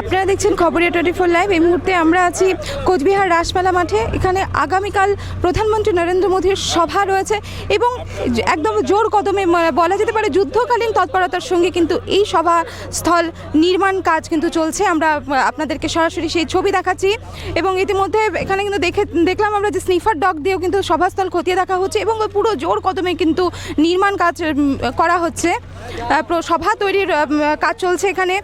আপনারা দেখছেন Khabariya twenty four live. এই মুহূর্তে আমরা আছি কোচবিহার রাসমেলা মাঠে। এখানে আগামীকাল প্রধানমন্ত্রী নরেন্দ্র মোদীর সভা রয়েছে এবং একদম জোর কদমে বলা যেতে পারে যুদ্ধকালীন তৎপরতার সঙ্গে কিন্তু এই সভা স্থল নির্মাণ কাজ কিন্তু চলছে। আমরা আপনাদেরকে সরাসরি সেই ছবি দেখাচ্ছি এবং ইতিমধ্যে এখানে কিন্তু দেখে, দেখলাম আমরা যে স্নিফার ডগ দিয়েও কিন্তু সভাস্থল খতিয়ে দেখা হচ্ছে এবং পুরো জোর কদমে কিন্তু নির্মাণ কাজ করা হচ্ছে। সভা তৈরির কাজ চলছে এখানে।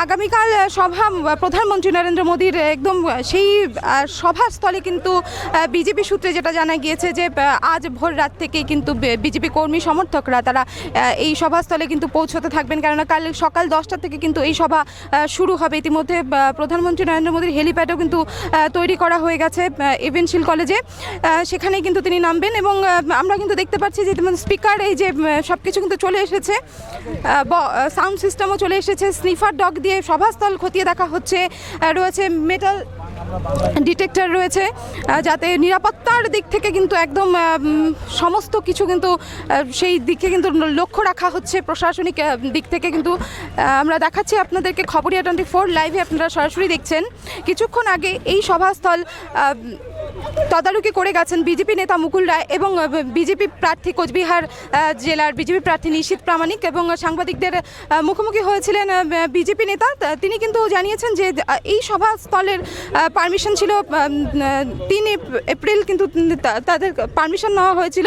আগামীকাল সভা প্রধানমন্ত্রী নরেন্দ্র মোদীর একদম সেই সভাস্থলে কিন্তু বিজেপি সূত্রে যেটা জানা গিয়েছে যে আজ ভোর রাত থেকেই কিন্তু বিজেপি কর্মী সমর্থকরা তারা এই সভাস্থলে কিন্তু পৌঁছতে থাকবেন। কেননা কাল সকাল দশটা থেকে কিন্তু এই সভা শুরু হবে। ইতিমধ্যে প্রধানমন্ত্রী নরেন্দ্র মোদীর হেলিপ্যাডও কিন্তু তৈরি করা হয়ে গেছে এভেনশিল কলেজে। সেখানে কিন্তু তিনি নামবেন এবং আমরা কিন্তু দেখতে পাচ্ছি যে স্পিকার এই যে সব কিছু কিন্তু চলে এসেছে। সাউন্ড সিস্টেমও চলে এসেছে। স্নিফার ডগ দিয়ে সভাস্থল খতিয়ে দেখা হচ্ছে। রয়েছে মেটাল ডিটেক্টর রয়েছে যাতে নিরাপত্তার দিক থেকে কিন্তু একদম সমস্ত কিছু কিন্তু সেই দিকে কিন্তু লক্ষ্য রাখা হচ্ছে প্রশাসনিক দিক থেকে কিন্তু। আমরা দেখাচ্ছি আপনাদেরকে খবরিয়া টোয়েন্টি ফোর লাইভে আপনারা সরাসরি দেখছেন। কিছুক্ষণ আগে এই সভাস্থল তদারকি করে গেছেন বিজেপি নেতা মুকুল রায় এবং বিজেপি প্রার্থী কোচবিহার জেলার বিজেপি প্রার্থী নিশীত প্রামাণিক এবং সাংবাদিকদের মুখোমুখি হয়েছিলেন বিজেপি নেতা। তিনি কিন্তু জানিয়েছেন যে এই সভাস্থলের পারমিশন ছিল তিন এপ্রিল কিন্তু তাদের পারমিশন নেওয়া হয়েছিল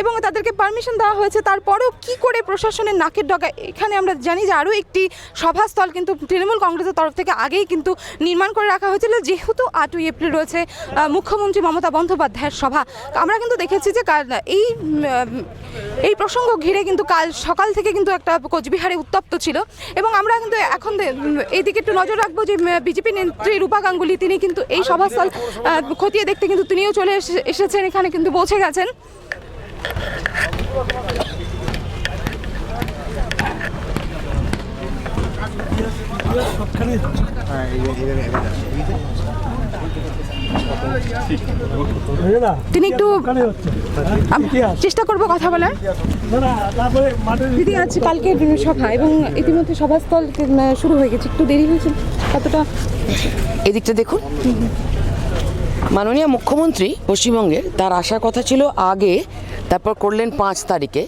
এবং তাদেরকে পারমিশন দেওয়া হয়েছে। তারপরেও কি করে প্রশাসনের নাকের ডগা? এখানে আমরা জানি যে আরও একটি সভাস্থল কিন্তু তৃণমূল কংগ্রেসের তরফ থেকে আগেই কিন্তু নির্মাণ করে রাখা হয়েছিল। যেহেতু আটই এপ্রিল রয়েছে আহ, মুখ্যমন্ত্রী মমতা বন্দ্যোপাধ্যায়ের সভা আমরা কিন্তু দেখেছি যে এই এই প্রসঙ্গ ঘিরে কিন্তু কাল সকাল থেকে কিন্তু একটা কোচবিহারে উত্তপ্ত ছিল এবং আমরা কিন্তু এখন এইদিকে একটু নজর রাখব যে বিজেপি নেত্রী রূপা গাঙ্গুলি তিনি কিন্তু এই সভাস্থল খতিয়ে দেখতে কিন্তু তিনিও চলে এসে- এসেছেন এখানে কিন্তু পৌঁছে গেছেন তিনি একটু চেষ্টা করব কথা বলার। দিদি আছে কালকে সভা এবং ইতিমধ্যে সভাস্থল শুরু হয়ে গেছে। একটু দেরি হয়েছে কতটা এদিকটা দেখুন। মাননীয় মুখ্যমন্ত্রী পশ্চিমবঙ্গের তার আসার কথা ছিল আগে, তারপর করলেন পাঁচ তারিখে।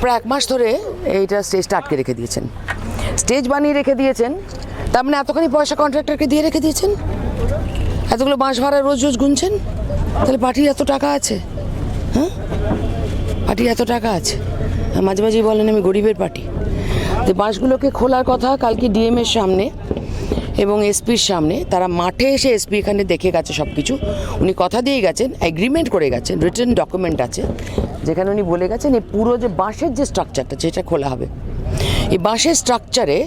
প্রায় এক মাস ধরে এইটা স্টেজটা আটকে রেখে দিয়েছেন। স্টেজ বানিয়ে রেখে দিয়েছেন। তার মানে এতখানি পয়সা কন্ট্রাক্টরকে দিয়ে রেখে দিয়েছেন? এতগুলো বাঁশ ভাড়া রোজ রোজ গুনছেন? তাহলে পার্টির এত টাকা আছে হ্যাঁ? পার্টির এত টাকা আছে। মাঝে মাঝেই বলেন আমি গরিবের পার্টি। তো বাঁশগুলোকে খোলার কথা কালকে ডিএমের সামনে এবং এসপির সামনে, তারা মাঠে এসে এসপি এখানে দেখে গেছে সব কিছু উনি কথা দিয়ে গেছেন এগ্রিমেন্ট করে গেছেন রিটার্ন ডকুমেন্ট আছে, যেখানে উনি বলে গেছেন, এই পুরো যে বাঁশের যে স্ট্রাকচারটা সেটা খোলা হবে। এই বাঁশের স্ট্রাকচারে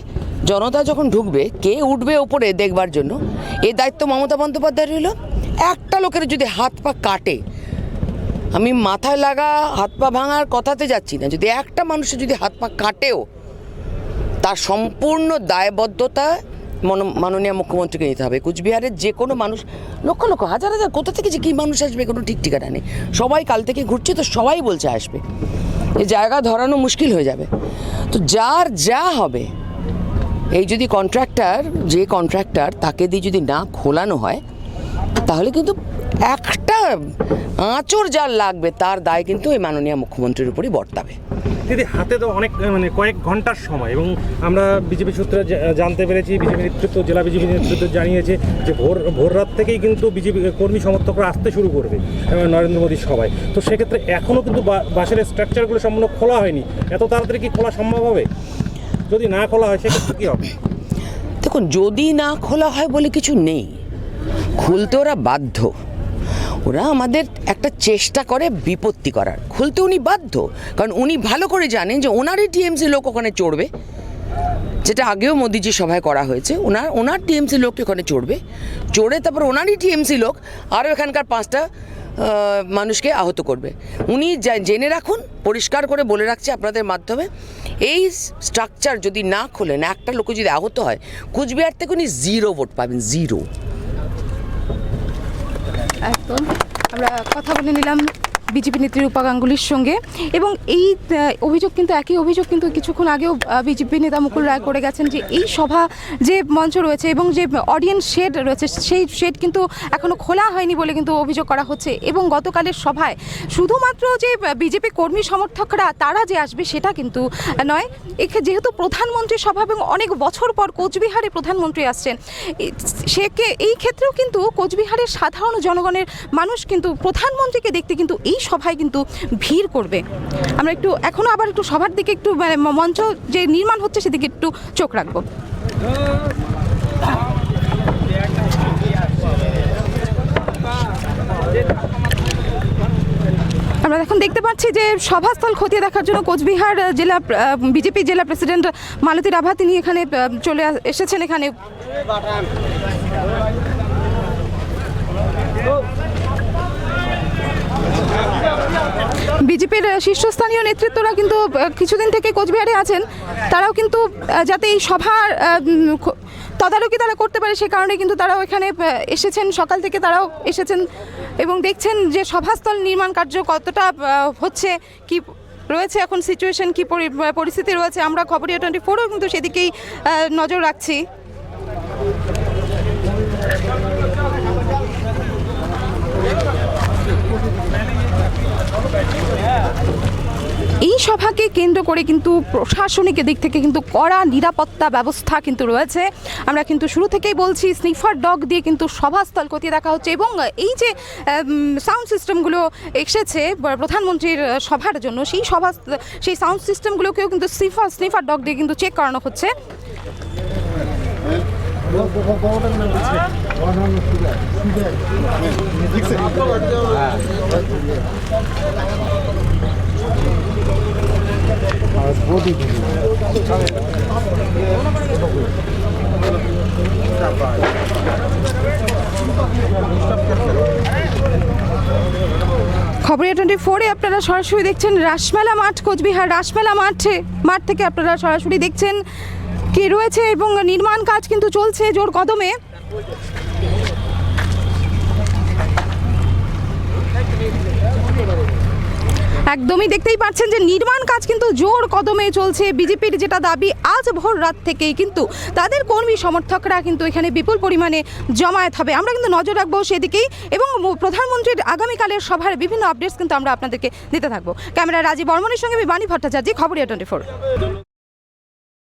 জনতা যখন ঢুকবে, কে উঠবে ওপরে দেখবার জন্য? এই দায়িত্ব মমতা বন্দ্যোপাধ্যায় রইল একটা লোকের যদি হাত পা কাটে, আমি মাথায় লাগা, হাত পা ভাঙার কথাতে যাচ্ছি না। যদি একটা মানুষের যদি হাত পা কাটেও, তার সম্পূর্ণ দায়বদ্ধতা মন- মাননীয় মুখ্যমন্ত্রীকে নিতে হবে। কুচবিহারের যে কোনো মানুষ, লক্ষ লক্ষ, হাজার হাজার, কোথা থেকে যে কী মানুষ আসবে, কোনো ঠিক ঠিকানা নেই। সবাই কাল থেকে ঘুরছে তো সবাই বলছে আসবে। এই জায়গা ধরানো মুশকিল হয়ে যাবে। তো যার যা হবে এই যদি কন্ট্রাক্টার যে কন্ট্রাক্টার তাকে দিয়ে যদি না খোলানো হয়, তাহলে কিন্তু একটা আঁচড় যার লাগবে, তার দায় কিন্তু এই মাননীয় মুখ্যমন্ত্রীর উপরই বর্তাবে। দিদি, হাতে তো অনেক মানে কয়েক ঘণ্টার সময় এবং আমরা বিজেপি সূত্রে জানতে পেরেছি, বিজেপি নেতৃত্ব, জেলা বিজেপি নেতৃত্ব জানিয়েছে যে ভোর ভোর রাত থেকেই কিন্তু বিজেপি, কর্মী সমর্থকরা আসতে শুরু করবে নরেন্দ্র মোদীর সভায়। তো সেক্ষেত্রে এখনও কিন্তু বাসের স্ট্রাকচারগুলো সম্পূর্ণ খোলা হয়নি, এত তাড়াতাড়ি কি খোলা সম্ভব হবে? যদি না খোলা হয়, সেক্ষেত্রে কী হবে? দেখুন, যদি না খোলা হয় বলে কিছু নেই, খুলতে ওরা বাধ্য। ওরা আমাদের একটা চেষ্টা করে বিপত্তি করার। খুলতে উনি বাধ্য, কারণ উনি ভালো করে জানেন যে ওনারই টিএমসি লোক ওখানে চড়বে। যেটা আগেও মোদিজি সভায় করা হয়েছে, ওনার ওনার টিএমসি লোককে ওখানে চড়বে। চড়ে তারপর ওনারই টিএমসি লোক, আরও এখানকার পাঁচটা মানুষকে আহত করবে। উনি জেনে রাখুন, পরিষ্কার করে বলে রাখছে আপনাদের মাধ্যমে, এই স্ট্রাকচার যদি না খোলেন, একটা লোক যদি আহত হয়, কুচবিহার থেকে উনি জিরো ভোট পাবেন জিরো একদম। আমরা কথা বলে নিলাম। বিজেপি নেত্রী রূপা গাঙ্গুলির সঙ্গে। এবং এই অভিযোগ কিন্তু একই অভিযোগ কিন্তু কিছুক্ষণ আগেও বিজেপি নেতা মুকুল রায় করে গেছেন যে এই সভা যে মঞ্চ রয়েছে এবং যে অডিয়েন্স শেড রয়েছে, সেই শেড কিন্তু এখনও খোলা হয়নি বলে কিন্তু অভিযোগ করা হচ্ছে। এবং গতকালের সভায় শুধুমাত্র যে বিজেপি কর্মী সমর্থকরা, তারা যে আসবে সেটা কিন্তু নয়। যেহেতু প্রধানমন্ত্রী সভা এবং অনেক বছর পর কোচবিহারে প্রধানমন্ত্রী আসছেন সেকে এই ক্ষেত্রেও কিন্তু কোচবিহারের সাধারণ জনগণের মানুষ কিন্তু প্রধানমন্ত্রীকে দেখতে কিন্তু এই সভায় কিন্তু ভিড় করবে। আমরা একটু এখনও আবার একটু সবার দিকে একটু মানে মঞ্চ যে নির্মাণ হচ্ছে সেদিকে একটু চোখ রাখব। আমরা এখন দেখতে পাচ্ছি যে সভাস্থল খতিয়ে দেখার জন্য কোচবিহার জেলা বিজেপি জেলা প্রেসিডেন্ট মালতী রাভা তিনি এখানে চলে এসেছেন এখানে। বিজেপির শীর্ষস্থানীয় নেতৃত্বরা কিন্তু কিছুদিন থেকে কোচবিহারে আছেন। তারাও কিন্তু যাতে এই সভার তদারকি তারা করতে পারে সে কারণে কিন্তু তারাও এখানে এসেছেন। সকাল থেকে তারাও এসেছেন এবং দেখছেন যে সভাস্থল নির্মাণ কার্য কতটা হচ্ছে, কি রয়েছে এখন সিচুয়েশন কি পরিস্থিতি রয়েছে। আমরা খবরিয়া টোয়েন্টি ফোরও কিন্তু সেদিকেই নজর রাখছি। এই সভাকে কেন্দ্র করে কিন্তু প্রশাসনিক দিক থেকে কিন্তু কড়া নিরাপত্তা ব্যবস্থা কিন্তু রয়েছে। আমরা কিন্তু শুরু থেকেই বলছি, স্নিফার ডগ দিয়ে কিন্তু সভাস্থল খতিয়ে দেখা হচ্ছে এবং এই যে সাউন্ড সিস্টেমগুলো এসেছে, প্রধানমন্ত্রীর সভার জন্য, সেই সভা সেই সাউন্ড সিস্টেমগুলোকেও কিন্তু স্নিফার স্নিফার ডগ দিয়ে কিন্তু চেক করানো হচ্ছে। খবরিয়া টোয়েন্টি ফোরে আপনারা সরাসরি দেখছেন রাসমেলা মাঠ, কোচবিহার রাসমেলা মাঠে। মাঠ থেকে আপনারা সরাসরি দেখছেন কি রয়েছে এবং নির্মাণ কাজ কিন্তু চলছে জোর কদমে। একদমই দেখতেই পাচ্ছেন যে নির্মাণ কাজ কিন্তু জোর কদমে চলছে। বিজেপির যেটা দাবি, আজ ভোর রাত থেকেই কিন্তু তাদের কর্মী সমর্থকরা কিন্তু এখানে বিপুল পরিমাণে জমায়েত হবে। আমরা কিন্তু নজর রাখব সেদিকেই এবং প্রধানমন্ত্রীর আগামীকালের সভার বিভিন্ন আপডেটস কিন্তু আমরা আপনাদেরকে দিতে থাকব। ক্যামেরা রাজীব বর্মনের সঙ্গে আমি বাণী ভট্টাচার্য খবরিয়া টোয়েন্টি ফোর।